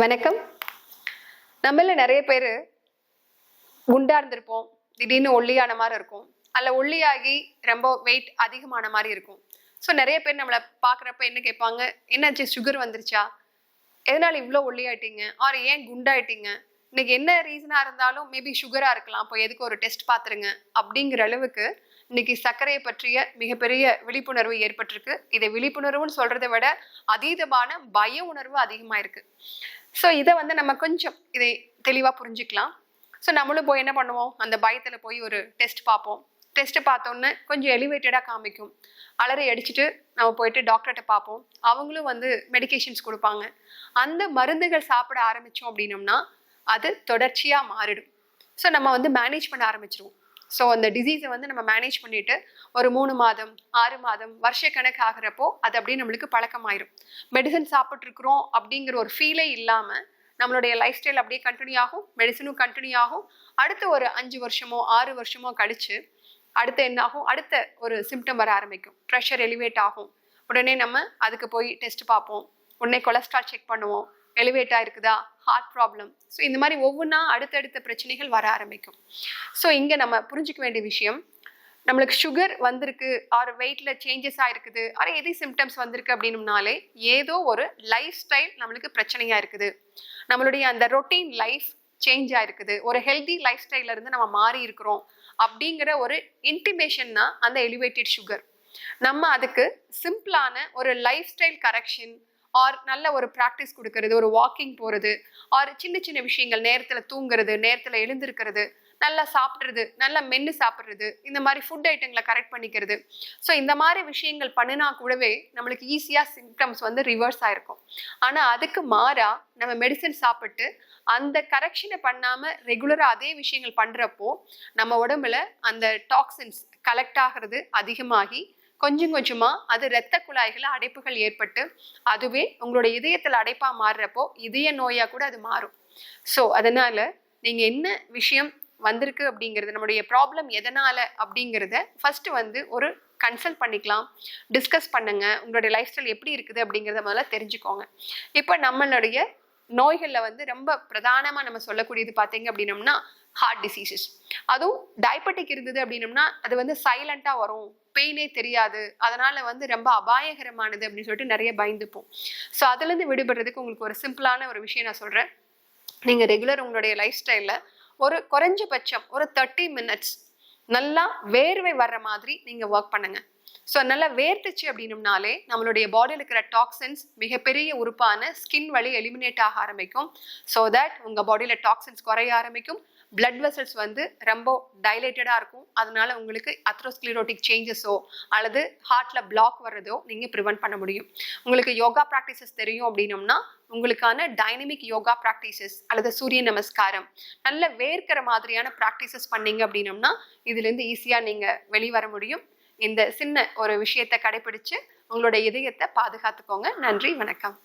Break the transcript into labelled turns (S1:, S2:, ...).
S1: வணக்கம். நம்மள நிறைய பேர் குண்டா இருந்திருப்போம் திடீர்னு ஒல்லியான மாதிரி இருக்கும். அல்ல ஒல்லியாகி ரொம்ப வெயிட் அதிகமான மாதிரி இருக்கும். ஸோ நிறைய பேர் நம்மளை பார்க்குறப்ப என்ன கேட்பாங்க? என்னாச்சு? சுகர் வந்துருச்சா? எதனால் இவ்வளோ ஒல்லியாயிட்டீங்க? ஆர் ஏன் குண்டாயிட்டீங்க? இன்னைக்கு என்ன ரீசனாக இருந்தாலும் மேபி சுகராக இருக்கலாம். அப்போ எதுக்கு ஒரு டெஸ்ட் பார்த்துருங்க அப்படிங்கிற அளவுக்கு இன்னைக்கு சர்க்கரையை பற்றிய மிகப்பெரிய விழிப்புணர்வு ஏற்பட்டிருக்கு. இதை விழிப்புணர்வுன்னு சொல்றதை விட அதீதமான பய உணர்வு அதிகமாக இருக்கு ஸோ இதை வந்து நம்ம கொஞ்சம் இதை தெளிவாக புரிஞ்சுக்கலாம். ஸோ நம்மளும் போய் என்ன பண்ணுவோம்? அந்த பயத்தில் போய் ஒரு டெஸ்ட் பார்ப்போம். டெஸ்ட்டு பார்த்தோன்னே கொஞ்சம் எலிவேட்டடாக காமிக்கும். அலறி அடிச்சுட்டு நம்ம போயிட்டு டாக்டர்கிட்ட பார்ப்போம். அவங்களும் வந்து மெடிக்கேஷன்ஸ் கொடுப்பாங்க. அந்த மருந்துகள் சாப்பிட ஆரம்பித்தோம் அப்படின்னம்னா அது தொடர்ச்சியாக மாறிடும். ஸோ நம்ம வந்து மேனேஜ் பண்ண ஆரம்பிச்சிருவோம். ஸோ அந்த டிசீஸை வந்து நம்ம மேனேஜ் பண்ணிட்டு ஒரு மூணு மாதம் ஆறு மாதம் வருஷக்கணக்கு ஆகிறப்போ அது அப்படியே நம்மளுக்கு பழக்கமாயிரும். மெடிசன் சாப்பிட்ருக்குறோம் அப்படிங்கிற ஒரு ஃபீலே இல்லாமல் நம்மளுடைய லைஃப் ஸ்டைல் அப்படியே கண்டினியூ ஆகும் மெடிசனும் கண்டினியூ ஆகும். அடுத்த ஒரு அஞ்சு வருஷமோ ஆறு வருஷமோ கழிச்சு அடுத்து என்ன ஆகும் அடுத்த ஒரு சிம்டம் வர ஆரம்பிக்கும். ப்ரெஷர் எலிவேட் ஆகும். உடனே நம்ம அதுக்கு போய் டெஸ்ட் பார்ப்போம். உடனே கொலஸ்ட்ரால் செக் பண்ணுவோம். எலிவேட் ஆயிருக்குதா? ஹார்ட் ப்ராப்ளம் ஸோ இந்த மாதிரி ஒவ்வொன்றா அடுத்தடுத்த பிரச்சனைகள் வர ஆரம்பிக்கும். ஸோ இங்கே நம்ம புரிஞ்சிக்க வேண்டிய விஷயம் நம்மளுக்கு சுகர் வந்திருக்கு ஆர் வெயிட்ல சேஞ்சஸ் ஆயிருக்குது ஆர் எது சிம்டம்ஸ் வந்திருக்கு அப்படின்னாலே ஏதோ ஒரு லைஃப் ஸ்டைல் நம்மளுக்கு பிரச்சனையா இருக்குது. நம்மளுடைய அந்த ரொட்டீன் லைஃப் சேஞ்ச் ஆயிருக்குது. ஒரு ஹெல்தி லைஃப் ஸ்டைல இருந்து நம்ம மாறி இருக்கிறோம் அப்படிங்கிற ஒரு இன்டிமேஷன் தான் அந்த எலிவேட்டட் சுகர் நம்ம அதுக்கு சிம்பிளான ஒரு லைஃப் ஸ்டைல் கரெக்ஷன் ஆர் நல்ல ஒரு ப்ராக்டிஸ் கொடுக்கறது ஒரு வாக்கிங் போகிறது ஆர் சின்ன சின்ன விஷயங்கள் நேரத்தில் தூங்குறது நேரத்தில் எழுந்திருக்கிறது நல்லா சாப்பிட்றது நல்லா மென்று சாப்பிட்றது இந்த மாதிரி ஃபுட் ஐட்டங்களை கரெக்ட் பண்ணிக்கிறது. ஸோ இந்த மாதிரி விஷயங்கள் பண்ணினா கூடவே நம்மளுக்கு ஈஸியாக சிம்டம்ஸ் வந்து ரிவர்ஸ் ஆகிருக்கும் ஆனால் அதுக்கு மாறாக நம்ம மெடிசன் சாப்பிட்டு அந்த கரெக்ஷனை பண்ணாமல் ரெகுலராக அதே விஷயங்கள் பண்ணுறப்போ நம்ம உடம்புல அந்த டாக்ஸின்ஸ் கலெக்ட் ஆகிறது அதிகமாகி கொஞ்சம் கொஞ்சமாக அது இரத்த குழாய்கள் அடைப்புகள் ஏற்பட்டு அதுவே உங்களோட இதயத்தில் அடைப்பாக மாறுறப்போ இதய நோயாக கூட அது மாறும். ஸோ அதனால் நீங்கள் என்ன விஷயம் வந்திருக்கு அப்படிங்கிறது நம்முடைய ப்ராப்ளம் எதனால் அப்படிங்கிறத ஃபஸ்ட்டு வந்து ஒரு கன்சல்ட் பண்ணிக்கலாம். டிஸ்கஸ் பண்ணுங்கள் உங்களுடைய லைஃப் ஸ்டைல் எப்படி இருக்குது அப்படிங்கிறத முதல்ல தெரிஞ்சுக்கோங்க. இப்போ நம்மளுடைய நோய்களில் வந்து ரொம்ப பிரதானமாக நம்ம சொல்லக்கூடியது பார்த்தீங்க அப்படின்னம்னா ஹார்ட் டிசீசஸ் அதுவும் டயபெட்டிக் இருந்தது அப்படின்னம்னா அது வந்து சைலண்ட்டாக வரும். பெயினே தெரியாது. அதனால வந்து ரொம்ப அபாயகரமானது அப்படின்னு சொல்லிட்டு நிறைய பயந்துப்போம். ஸோ அதுலேருந்து விடுபடுறதுக்கு உங்களுக்கு ஒரு சிம்பிளான ஒரு விஷயம் நான் சொல்கிறேன் நீங்கள் ரெகுலர் உங்களுடைய லைஃப் ஸ்டைலில் ஒரு குறைஞ்சபட்சம் ஒரு தேர்ட்டி மினிட்ஸ் நல்லா வேர்வை வர்ற மாதிரி நீங்கள் ஒர்க் பண்ணுங்கள் ஸோ நல்லா வேர்த்துச்சு அப்படின்னம்னாலே நம்மளுடைய பாடியில் இருக்கிற டாக்ஸின்ஸ் மிகப்பெரிய உறுப்பான ஸ்கின் வழி எலிமினேட் ஆக ஆரம்பிக்கும். ஸோ தட் உங்கள் பாடியில் டாக்ஸின்ஸ் குறைய ஆரம்பிக்கும். பிளட் வெசல்ஸ் வந்து ரொம்ப டைலேட்டடாக இருக்கும். அதனால உங்களுக்கு அத்ரோஸ்க்ளிரோட்டிக் சேஞ்சஸோ அல்லது ஹார்ட்டில் பிளாக் வர்றதோ நீங்கள் ப்ரிவென்ட் பண்ண முடியும். உங்களுக்கு யோகா ப்ராக்டிசஸ் தெரியும் அப்படின்னம்னா உங்களுக்கான டைனமிக் யோகா ப்ராக்டிசஸ் அல்லது சூரிய நமஸ்காரம் நல்ல வேர்க்கிற மாதிரியான ப்ராக்டிசஸ் பண்ணீங்க அப்படின்னம்னா இதுலேருந்து ஈஸியாக நீங்கள் வெளிவர முடியும். இந்த சின்ன ஒரு விஷயத்தை கடைபிடிச்சு உங்களோட இதயத்தை பாதுகாத்துக்கோங்க. நன்றி வணக்கம்.